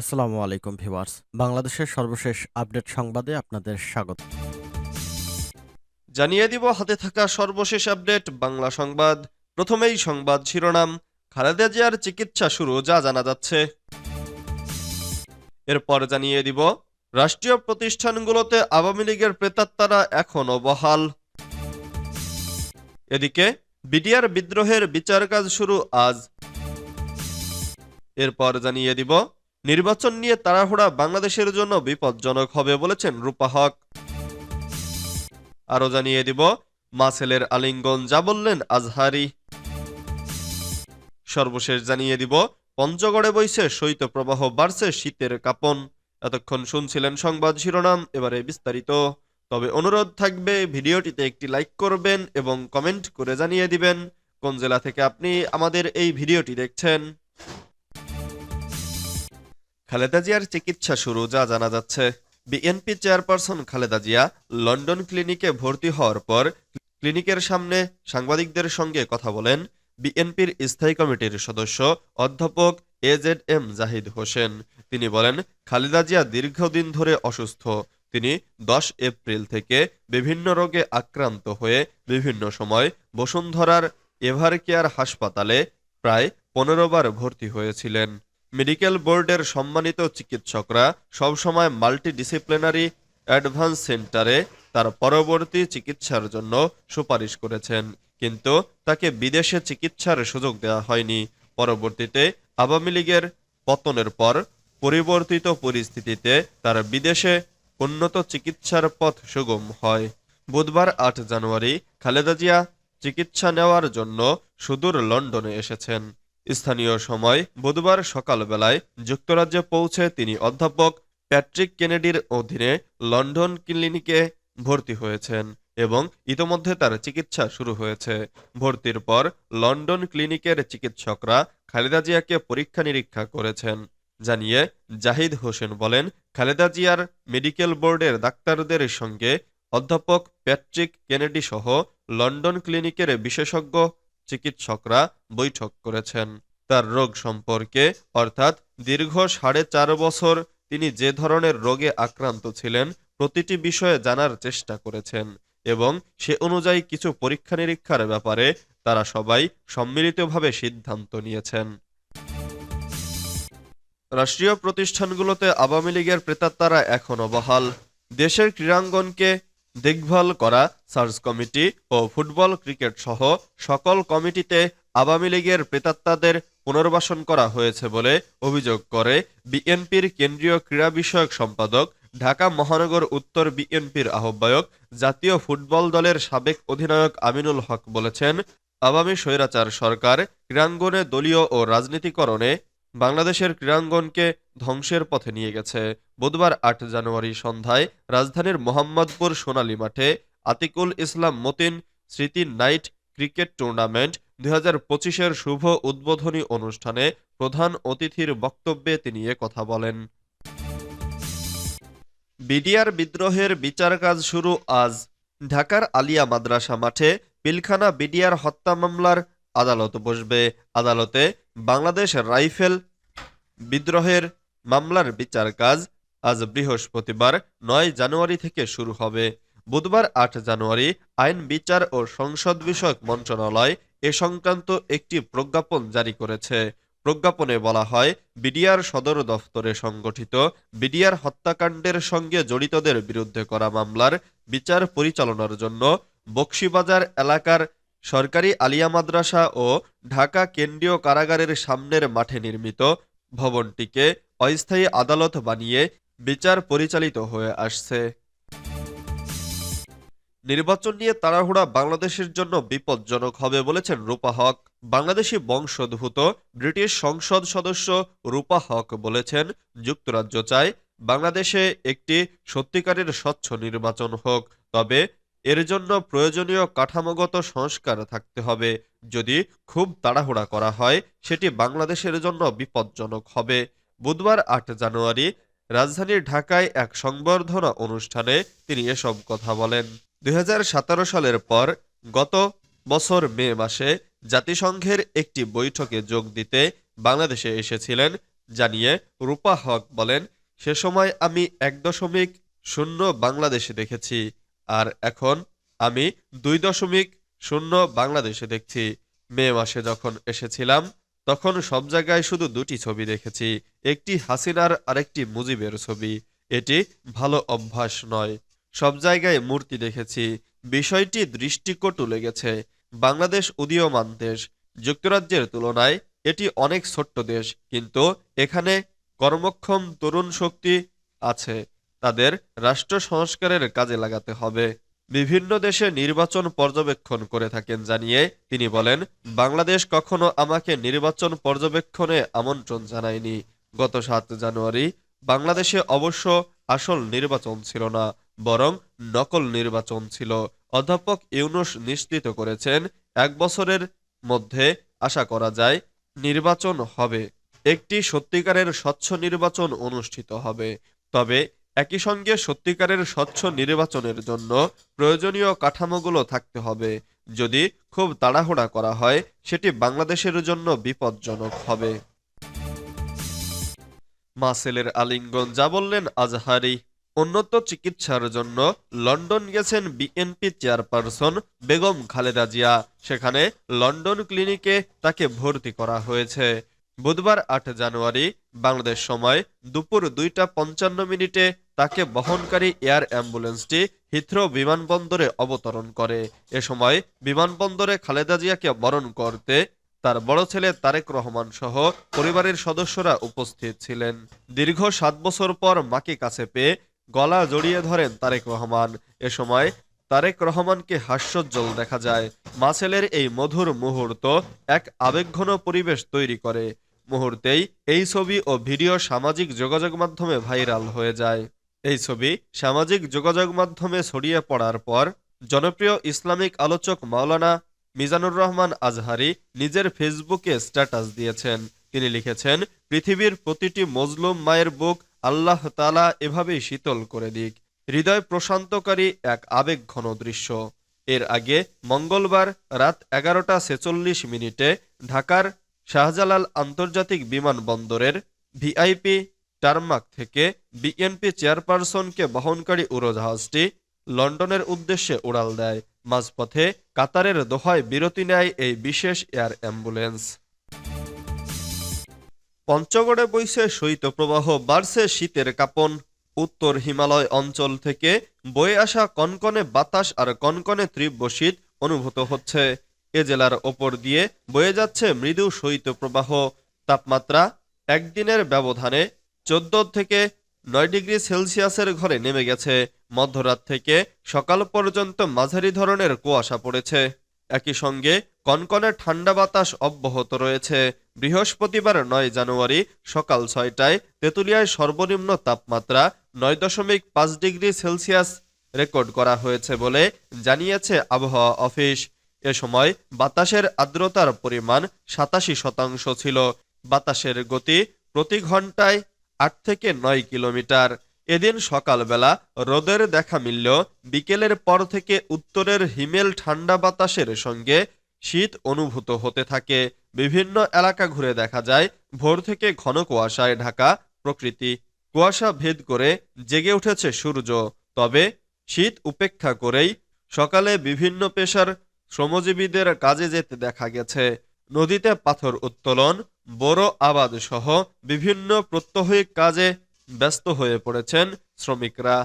আসসালামু আলাইকুম ভিউয়ার্স। বাংলাদেশের সর্বশেষ আপডেট সংবাদে আপনাদের স্বাগত। জানিয়ে দিব, হাতে থাকা সর্বশেষ আপডেট, বাংলা সংবাদ। প্রথমেই সংবাদ শিরোনাম, খালেদা জিয়ার চিকিৎসা শুরু, যা জানা যাচ্ছে। এরপর জানিয়ে দিব, রাষ্ট্রীয় প্রতিষ্ঠানগুলোতে আওয়ামী লীগের প্রেতাত্মারা এখনও বহাল এদিকে, বিডিআর বিদ্রোহের বিচার কাজ শুরু আজ। এরপর জানিয়ে দিব নির্বাচন নিয়ে তাড়াহুড়া বাংলাদেশের জন্য বিপজ্জনক হবে বলেছেন রূপা হক। আরও জানিয়ে দিব, মাসেলের আলিঙ্গন যা বললেন আজহারি। সর্বশেষ জানিয়ে দিব, পঞ্চগড়ে বইছে শৈত্যপ্রবাহ বাড়ছে শীতের কাপন। এতক্ষণ শুনছিলেন সংবাদ শিরোনাম, এবারে বিস্তারিত। তবে অনুরোধ থাকবে, ভিডিওটিতে একটি লাইক করবেন এবং কমেন্ট করে জানিয়ে দিবেন। কোন জেলা থেকে আপনি আমাদের এই ভিডিওটি দেখছেন? খালেদা জিয়ার চিকিৎসা শুরু, যা জানা যাচ্ছে। BNP chairperson Khaleda Zia London ক্লিনিকে ভর্তি হওয়ার পর ক্লিনিকের সামনে সাংবাদিকদের সঙ্গে কথা বলেন বিএনপির স্থায়ী কমিটির সদস্য অধ্যাপক এজেড এম জাহিদ হোসেন। তিনি বলেন, খালেদা জিয়া দীর্ঘদিন ধরে অসুস্থ। তিনি দশ এপ্রিল থেকে বিভিন্ন রোগে আক্রান্ত হয়ে বিভিন্ন সময় বসুন্ধরার এভারকেয়ার হাসপাতালে প্রায় পনেরো বার ভর্তি হয়েছিলেন। মেডিকেল বোর্ডের সম্মানিত চিকিৎসকরা সবসময় মাল্টিডিসিপ্লিনারি অ্যাডভান্স সেন্টারে তার পরবর্তী চিকিৎসার জন্য সুপারিশ করেছেন। কিন্তু তাকে বিদেশে চিকিৎসার সুযোগ দেওয়া হয়নি। পরবর্তীতে আওয়ামী লীগের পতনের পর পরিবর্তিত পরিস্থিতিতে তার বিদেশে উন্নত চিকিৎসার পথ সুগম হয়। বুধবার আট জানুয়ারি খালেদা জিয়া চিকিৎসা নেওয়ার জন্য সুদূর লন্ডনে এসেছেন। স্থানীয় সময় বুধবার সকালবেলায় যুক্তরাজ্যে পৌঁছে তিনি অধ্যাপক প্যাট্রিক কেনেডির অধীনে লন্ডন ক্লিনিকে ভর্তি হয়েছেন এবং ইতোমধ্যে তার চিকিৎসা শুরু হয়েছে। ভর্তির পর লন্ডন ক্লিনিকের চিকিৎসকরা খালেদা জিয়াকে পরীক্ষা নিরীক্ষা করেছেন। জানিয়ে জাহিদ হোসেন বলেন, খালেদা জিয়ার মেডিকেল বোর্ডের ডাক্তারদের সঙ্গে অধ্যাপক প্যাট্রিক কেনেডি সহ লন্ডন ক্লিনিকের বিশেষজ্ঞ চিকিৎসকরা বৈঠক করেছেন। তার রোগ সম্পর্কে, অর্থাৎ দীর্ঘ সাড়ে চার বছর তিনি যে ধরনের রোগে আক্রান্ত ছিলেন, প্রতিটি বিষয়ে জানার চেষ্টা করেছেন এবং সে অনুযায়ী কিছু পরীক্ষা নিরীক্ষার ব্যাপারে তারা সবাই সম্মিলিতভাবে সিদ্ধান্ত নিয়েছেন। রাষ্ট্রীয় প্রতিষ্ঠানগুলোতে আওয়ামী লীগের প্রেতাত্মারা এখনও বহাল। দেশের ক্রীড়াঙ্গনকে দেখভাল করা, সার্চ কমিটি ও ফুটবল ক্রিকেট সহ সকল কমিটিতে আওয়ামী লীগের প্রেতাত্মাদের পুনর্বাসন করা হয়েছে বলে অভিযোগ করে বিএনপির কেন্দ্রীয় ক্রীড়া বিষয়ক সম্পাদক, ঢাকা মহানগর উত্তর বিএনপির আহ্বায়ক, জাতীয় ফুটবল দলের সাবেক অধিনায়ক আমিনুল হক বলেছেন, আওয়ামী স্বৈরাচার সরকার ক্রীড়াঙ্গনে দলীয় ও রাজনীতিকরণে বাংলাদেশের ক্রীড়াঙ্গনকে ধ্বংসের পথে নিয়ে গেছে। বুধবার আট জানুয়ারি সন্ধ্যায় রাজধানীর মোহাম্মদপুর সোনালী মাঠে আতিকুল ইসলাম মতিন স্মৃতি নাইট ক্রিকেট টুর্নামেন্ট দুই হাজার পঁচিশের শুভ উদ্বোধনী অনুষ্ঠানে প্রধান অতিথির বক্তব্যে তিনি এ কথা বলেন। বিডিআর বিদ্রোহের বিচার কাজ শুরু আজ। ঢাকার আলিয়া মাদ্রাসা মাঠে পিলখানা বিডিআর হত্যা মামলার আদালত বসবে। আদালতে বাংলাদেশ রাইফেল বিদ্রোহের মামলার বিচার কাজ আজ বৃহস্পতিবার নয় জানুয়ারি থেকে শুরু হবে। বুধবার আট জানুয়ারি আইন, বিচার ও সংসদ বিষয়ক মন্ত্রণালয় এ সংক্রান্ত একটি প্রজ্ঞাপন জারি করেছে। প্রজ্ঞাপনে বলা হয়, বিডিআর সদর দফতরে সংগঠিত বিডিআর হত্যাকাণ্ডের সঙ্গে জড়িতদের বিরুদ্ধে করা মামলার বিচার পরিচালনার জন্য বক্সিবাজার এলাকার সরকারি আলিয়া মাদ্রাসা ও ঢাকা কেন্দ্রীয় কারাগারের সামনের মাঠে নির্মিত ভবনটিকে অস্থায়ী আদালত বানিয়ে বিচার পরিচালিত হয়ে আসছে। নির্বাচন নিয়ে তাড়াহুড়া বাংলাদেশের জন্য বিপজ্জনক হবে বলেছেন রূপা হক। বাংলাদেশি বংশোদ্ভূত ব্রিটিশ সংসদ সদস্য রূপা হক বলেছেন, যুক্তরাজ্য চায় বাংলাদেশে একটি সত্যিকারের স্বচ্ছ নির্বাচন হোক, তবে এর জন্য প্রয়োজনীয় কাঠামোগত সংস্কার থাকতে হবে। যদি খুব তাড়াহুড়া করা হয়, সেটি বাংলাদেশের জন্য বিপজ্জনক হবে। বুধবার আট জানুয়ারি রাজধানীর ঢাকায় এক সংবর্ধনা অনুষ্ঠানে তিনি এসব কথা বলেন। দুই হাজার সতেরো সালের পর গত বছর মে মাসে জাতিসংঘের একটি বৈঠকে যোগ দিতে বাংলাদেশে এসেছিলেন, জানিয়ে রূপা হক বলেন, সে সময় আমি এক দশমিক শূন্য বাংলাদেশে দেখেছি, আর এখন আমি দুই দশমিক শূন্য বাংলাদেশে দেখছি। মে মাসে যখন এসেছিলাম তখন সব জায়গায় শুধু দুটি ছবি দেখেছি, একটি হাসিনার আরেকটি মুজিবের ছবি। এটি ভালো অভ্যাস নয়। সব জায়গায় মূর্তি দেখেছি। বিষয়টি দৃষ্টিকটু লেগেছে। বাংলাদেশ উদীয়মান দেশ। যুক্তরাজ্যের তুলনায় এটি অনেক ছোট্ট দেশ, কিন্তু এখানে কর্মক্ষম তরুণ শক্তি আছে। তাদের রাষ্ট্র সংস্কারের কাজে লাগাতে হবে। বিভিন্ন দেশে নির্বাচন পর্যবেক্ষণ করে থাকেন জানিয়ে তিনি বলেন, বাংলাদেশ কখনো আমাকে নির্বাচন পর্যবেক্ষণে আমন্ত্রণ জানায়নি। গত সাত জানুয়ারি বাংলাদেশে অবশ্য আসল নির্বাচন ছিল না, বরং নকল নির্বাচন ছিল। অধ্যাপক ইউনুস নিশ্চিত করেছেন, এক বছরের মধ্যে আশা করা যায় নির্বাচন হবে। একটি সত্যিকারের স্বচ্ছ নির্বাচন অনুষ্ঠিত হবে। তবে একই সঙ্গে সত্যিকারের স্বচ্ছ নির্বাচনের জন্য প্রয়োজনীয় কাঠামোগুলো থাকতে হবে। যদি খুব তাড়াহুড়া করা হয়, সেটি বাংলাদেশের জন্য বিপজ্জনক হবে। মাসেলের আলিঙ্গন, যা বললেন আজহারি। উন্নত চিকিৎসার জন্য লন্ডন গেছেন বিএনপি চেয়ারপারসন বেগম খালেদা জিয়া। সেখানে লন্ডন ক্লিনিকে তাকে ভর্তি করা হয়েছে। বুধবার আট জানুয়ারি, বাংলাদেশ সময় দুপুর দুইটা পঞ্চান্ন মিনিটে তাকে বহনকারী এয়ার অ্যাম্বুলেন্সটি হিথ্রো বিমানবন্দরে অবতরণ করে। এ সময় বিমানবন্দরে খালেদা জিয়াকে বরণ করতে তার বড় ছেলে তারেক রহমান সহ পরিবারের সদস্যরা উপস্থিত ছিলেন। দীর্ঘ সাত বছর পর মাকে কাছে পেয়ে গলা জড়িয়ে ধরেন তারেক রহমান। এ সময় তারেক রহমানকে হাস্যোজ্জ্বল দেখা যায়। মা ছেলের এই মধুর মুহূর্ত এক আবেগঘন পরিবেশ তৈরি করে। মুহূর্তেই এই ছবি ও ভিডিও সামাজিক যোগাযোগ মাধ্যমে ভাইরাল হয়ে যায়। এই ছবি সামাজিক যোগাযোগ মাধ্যমে ছড়িয়ে পড়ার পর জনপ্রিয় ইসলামিক আলোচক মাওলানা মিজানুর রহমান আজহারি নিজের ফেসবুকে স্ট্যাটাস দিয়েছেন। তিনি লিখেছেন, পৃথিবীর প্রতিটি মজলুম মায়ের বুক আল্লাহ তালা এভাবেই শীতল করে দিক। হৃদয় প্রশান্তকারী এক আবেগঘন দৃশ্য। এর আগে মঙ্গলবার রাত এগারোটা ছেচল্লিশ মিনিটে ঢাকার শাহজালাল আন্তর্জাতিক বিমানবন্দরের ভিআইপি টারমাক থেকে বিএনপি চেয়ারপারসনকে বহনকারী উড়োজাহাজটি লন্ডনের উদ্দেশ্যে উড়াল দেয়। মাঝপথে কাতারের দোহায় বিরতি নেয় এই বিশেষ এয়ার অ্যাম্বুলেন্স। পঞ্চগড়ে বইছে শৈত্যপ্রবাহ, বাড়ছে শীতের কাপন। উত্তর হিমালয় অঞ্চল থেকে বয়ে আসা কনকনে বাতাস আর কনকনে তীব্র শীত অনুভূত হচ্ছে। এ জেলার ওপর দিয়ে বয়ে যাচ্ছে মৃদু শৈত্যপ্রবাহ। তাপমাত্রা একদিনের ব্যবধানে চোদ্দ থেকে নয় ডিগ্রি সেলসিয়াসের ঘরে নেমে গেছে। মধ্যরাত থেকে সকাল পর্যন্ত মাঝারি ধরনের কুয়াশা পড়েছে। একই সঙ্গে কনকনে ঠান্ডা বাতাস অব্যাহত রয়েছে। বৃহস্পতিবার নয় জানুয়ারি সকাল ছয়টায় তেঁতুলিয়ায় সর্বনিম্ন তাপমাত্রা নয় দশমিক পাঁচ ডিগ্রি সেলসিয়াস রেকর্ড করা হয়েছে বলে জানিয়েছে আবহাওয়া অফিস। এ সময় বাতাসের আর্দ্রতার পরিমাণ সাতাশি শতাংশ ছিল। বাতাসের গতি প্রতি ঘন্টায় আট থেকে নয় কিলোমিটার। এদিন সকালবেলা রোদের দেখা মিললেও বিকেলের পর থেকে উত্তরের হিমেল ঠান্ডা বাতাসের সঙ্গে শীত অনুভূত হতে থাকে। বিভিন্ন এলাকা ঘুরে দেখা যায়, ভোর থেকে ঘন কুয়াশায় ঢাকা প্রকৃতি। কুয়াশা ভেদ করে জেগে উঠেছে সূর্য। তবে শীত উপেক্ষা করেই সকালে বিভিন্ন পেশার শ্রমজীবীদের কাজে যেতে দেখা গেছে। নদীতে পাথর উত্তোলন বড় আবাদ সহ বিভিন্ন প্রত্যহিক কাজে ব্যস্ত হয়ে পড়েছেন শ্রমিকরা।